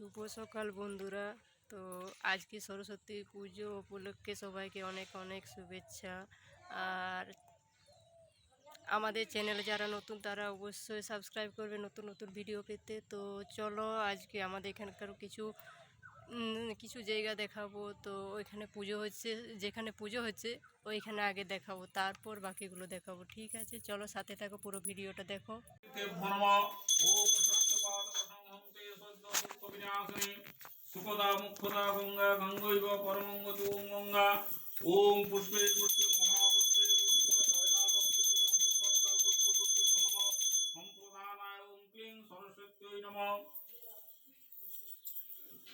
শুভ সকাল বন্ধুরা। তো আজকে সরস্বতী পুজো উপলক্ষে সবাইকে অনেক অনেক শুভেচ্ছা। আর আমাদের চ্যানেলে যারা নতুন, তারা অবশ্যই সাবস্ক্রাইব করবে নতুন নতুন ভিডিও পেতে। তো চলো আজকে আমাদের এখানকার কিছু কিছু জায়গা দেখাবো। তো ওইখানে পুজো হচ্ছে, যেখানে পুজো হচ্ছে, ওইখানে আগে দেখাবো, তারপর বাকিগুলো দেখাবো। ঠিক আছে, চলো সাথে থাকো, পুরো ভিডিওটা দেখো। সুখদা মুখদা গঙ্গা গঙ্গৈব পরমঙ্গত ওম গঙ্গা ওম পুষ্পে পুষ্পে মহাপুষ্পে পুষ্প সম্প্রদানায় ওম ক্লিং সরস্বত্যৈ নম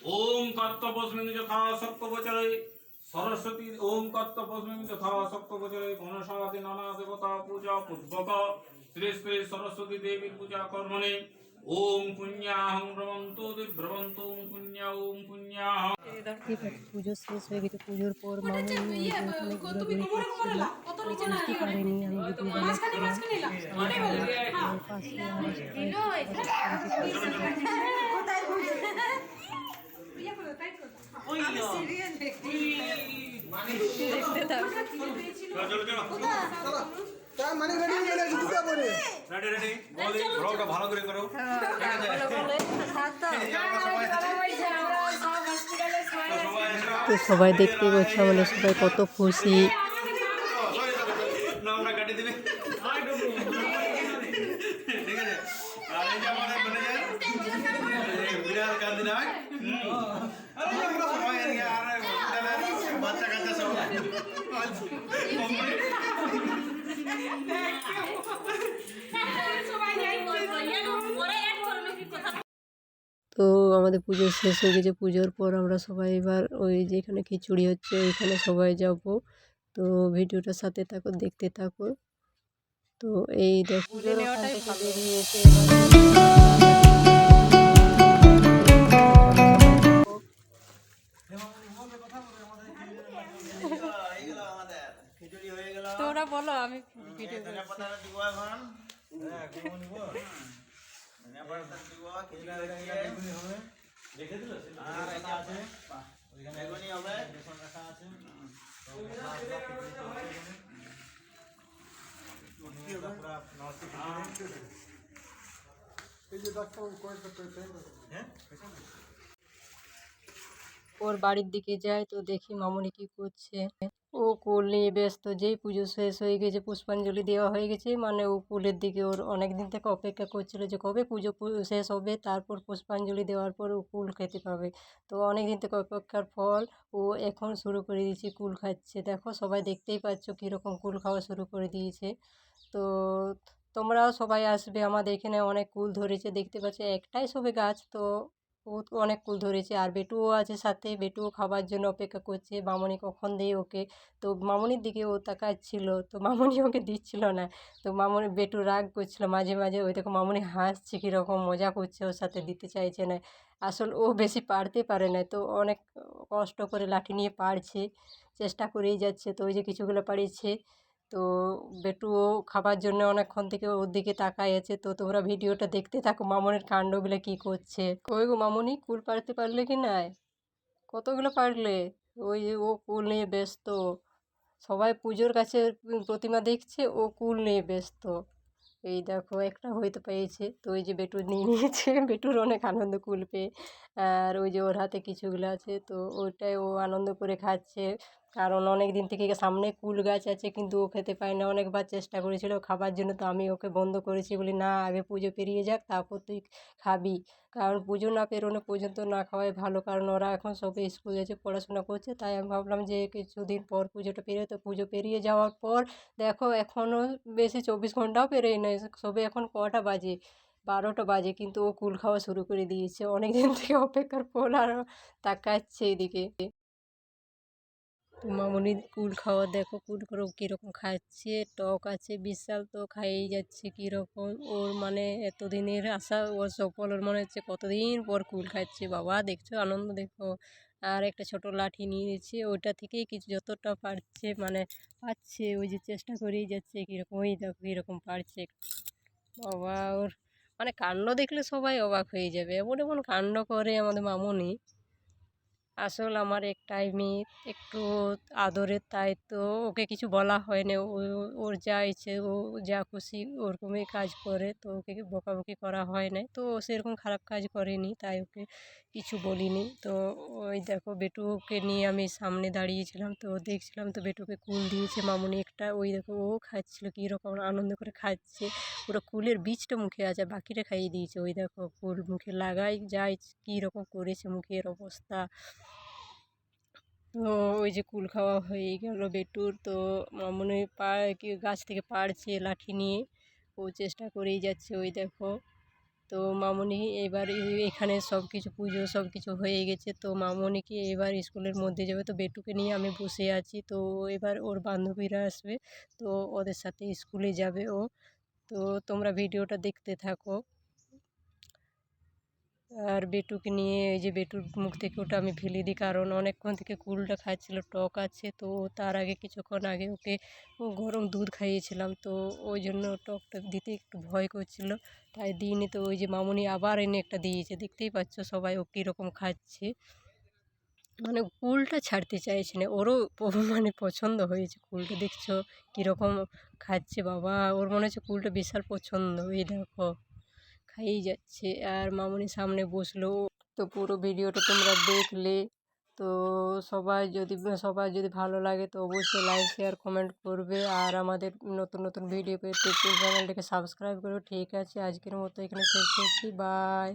ওম কর্তপস্মিং যথা সপ্তবচরে সরস্বতী ওম কর্তপস্মিং যথা সপ্তবচরে গণসাদি নানা দেবতা পূজা পূর্বক শ্রী শ্রী সরস্বতী দেবী পূজা কর্মণে ওম পুণ্যাহং ভ্রমন্তু বিভ্রমন্তু ওম পুণ্যা ওম পুণ্যাহ পুজো শেষ হয়ে গেছে পুজোর পর মামুনি বুঝতে পারেনি আমি দেখতে থাকি আমার পাশে আমার মানে রেডি হয়ে গেছে দুটো করে রেডি রেডি বলি ব্লগটা ভালো করে করো তো সবাই দেখতে পাচ্ছে আমাদের সবাই কত খুশি। না আমরা গাড়ি দিবে ঠিক আছে? আর এই যে আমাদের ম্যানেজার বিড়াল কান্দি না আমরা সবাই এদিকে আর বিড়ালের বাচ্চা কাচ্চা সব। তো আমাদের পুজো শেষ হয়ে গেছে। পুজোর পর আমরা সবাই এবার ওই যেখানে খিচুড়ি হচ্ছে ওইখানে সবাই যাব। তো ভিডিওটার সাথে থাকো দেখতে থাকো। তো এই দেখো ওখান বেসন রাখা আছে এই যে ডাক্তার কয়েকটা পেয়েছে ওর বাড়ির দিকে যাই তো দেখি মামনি কি করছে। ও কুল নিয়ে ব্যস্ত, যেই পুজো শেষ হয়ে গেছে, পুষ্পাঞ্জলি দেওয়া হয়ে গেছে মানে ও কুলের দিকে ওর অনেক দিন থেকে অপেক্ষা করছিল যে কবে পুজো শেষ হবে, তারপর পুষ্পাঞ্জলি দেওয়ার পর ও কুল খেতে পাবে। তো অনেক দিন থেকে অপেক্ষার ফল ও এখন শুরু করে দিয়েছে, কুল খাচ্ছে। দেখো, সবাই দেখতেই পাচ্ছ কীরকম কুল খাওয়া শুরু করে দিয়েছে। তো তোমরাও সবাই আসবে আমাদের এখানে, অনেক কুল ধরেছে, দেখতে পাচ্ছ, একটাই সবে গাছ, তো ও অনেক কুল ধরেছে। আর বেটুও আছে সাথে। বেটুও খাবার জন্য অপেক্ষা করছে। মামনি কখন দেয় ওকে? তো মামনির দিকে ও তাকাচ্ছিল। তো মামনি ওকে দিচ্ছিল না। তো মামনি, বেটু রাগ করছিল মাঝে মাঝে। ওই দেখো মামনি হাসছে কীরকম, মজা করছে ওর সাথে, দিতে চাইছে না। আসল ও বেশি পারতে পারে না। তো অনেক কষ্ট করে লাঠি নিয়ে পারছে, চেষ্টা করেই যাচ্ছে। তো ওই যে কিছুগুলো পারিয়েছে তো বেটুও খাবার জন্য অনেকক্ষণ থেকে ওর দিকে তাকাই আছে। তো তোমরা ভিডিওটা দেখতে থাকো, মামনের কাণ্ডগুলো কি করছে। কই গো মামনি, কুল পারতে পারলে কি নাই? কতগুলো পারলে? ওই ও কুল নিয়ে ব্যস্ত। সবাই পুজোর কাছে প্রতিমা দেখছে, ও কুল নিয়ে ব্যস্ত। এই দেখো, একটা হয়তো পেয়েছে। তো ওই যে বেটু নিয়ে নিয়েছে, বেটুর অনেক আনন্দ কুল পেয়ে। আর ওই যে ওর হাতে কিছুগুলো আছে, তো ওইটাই ও আনন্দ করে খাচ্ছে। কারণ অনেক দিন থেকে সামনে কুল গাছ আছে, কিন্তু ও খেতে পায় না। অনেকবার চেষ্টা করেছিল খাবার জন্য, তো আমি ওকে বন্ধ করেছি। বলি, না, আগে পুজো পেরিয়ে যাক, তারপর তুই খাবি। কারণ পুজো না পেরোনো পর্যন্ত না খাওয়াই ভালো, কারণ ওরা এখন সবে স্কুল যাচ্ছে পড়াশোনা করছে। তাই আমি ভাবলাম যে কিছুদিন পর পুজোটা পেরিয়ে, তো পুজো পেরিয়ে যাওয়ার পর দেখো এখনও বেশি চব্বিশ ঘন্টাও পেরোয় না সবে এখন কটা বাজে। বারোটা বাজে কিন্তু ও কুল খাওয়া শুরু করে দিয়েছে। অনেক দিন থেকে অপেক্ষার ফল আর তাকাচ্ছে এদিকে। মামনি কুল খাওয়া দেখো, কুল করে কীরকম খাচ্ছে, টক আছে, বিশাল তো খাইয়েই যাচ্ছে কীরকম। ওর মানে এতদিনের আশা, ওর সফল, ওর মনে হচ্ছে কতদিন পর কুল খাচ্ছে। বাবা, দেখছ, আনন্দ দেখো। আর একটা ছোট লাঠি নিয়ে নিচ্ছে ওইটা থেকেই কিছু যতটা পারছে মানে পাচ্ছে, ওই যে চেষ্টা করেই যাচ্ছে কীরকম ওই দেখো, কীরকম পারছে। বাবা, ওর মানে কাণ্ড দেখলে সবাই অবাক হয়ে যাবে। এমন এমন কাণ্ড করে আমাদের মামুনি। আসল আমার একটাই মেয়ে একটু আদরের তাই তো ওকে কিছু বলা হয় না ও, ওর যা ইচ্ছে, ও যা খুশি, ওরকমই কাজ করে। তো ওকে বকাবকি করা হয় না তো ও সেরকম খারাপ কাজ করেনি, তাই ওকে কিছু বলিনি। তো ওই দেখো, বেটুকে নিয়ে আমি সামনে দাঁড়িয়েছিলাম। তো দেখছিলাম তো বেটুকে কুল দিয়েছে মামুনি একটা। ওই দেখো, ও খাচ্ছিল কী রকম আনন্দ করে খাচ্ছে। পুরো কুলের বীজটা মুখে আছে বাকিটা খাইয়ে দিয়েছে। ওই দেখো কুল মুখে লাগাই যায় কী রকম করেছে মুখের অবস্থা। তো ওই যে কুল খাওয়া হয়ে গেল বেটুর। তো মামুনি পা কি গাছ থেকে পাড়ছে লাঠি নিয়ে, ও চেষ্টা করেই যাচ্ছে ওই দেখো। তো মামনি এবার এখানে সব কিছু পুজো সব কিছু হয়ে গেছে। তো মামুনিকে এবার স্কুলের মধ্যে যাবে। তো বেটুকে নিয়ে আমি বসে আছি। তো এবার ওর বান্ধবীরা আসবে। তো ওদের সাথে স্কুলে যাবে ও। তো তোমরা ভিডিওটা দেখতে থাকো। আর বেটুকে নিয়ে এই যে বেটুর মুখ থেকে ওটা আমি ফেলে দিই, কারণ অনেকক্ষণ থেকে কুলটা খাচ্ছিল, টক আছে, তো তার আগে কিছুক্ষণ আগে ওকে গরম দুধ খাইয়েছিলাম, তো ওই জন্য টকটা দিতে একটু ভয় করছিল। তাই দিইনি, তো ওই যে মামুনি আবার এনে একটা দিয়েছে, দেখতেই পাচ্ছ সবাই ও কীরকম খাচ্ছে। মানে কুলটা ছাড়তে চাইছে না। ওরও মানে পছন্দ হয়েছে কুলটা দেখছ কীরকম খাচ্ছে বাবা। ওর মনে হচ্ছে কুলটা বিশাল পছন্দ। এই দেখো খাইয়েই যাচ্ছে। আর মামনি সামনে বসল। তো পুরো ভিডিওটা তোমরা দেখলে। তো সবাই যদি, সবার যদি ভালো লাগে তো অবশ্যই লাইক শেয়ার কমেন্ট করবে। আর আমাদের নতুন নতুন ভিডিও পেতে চ্যানেলটাকে সাবস্ক্রাইব করো। ঠিক আছে, আজকের মতো এখানে শেষ করছি। বাই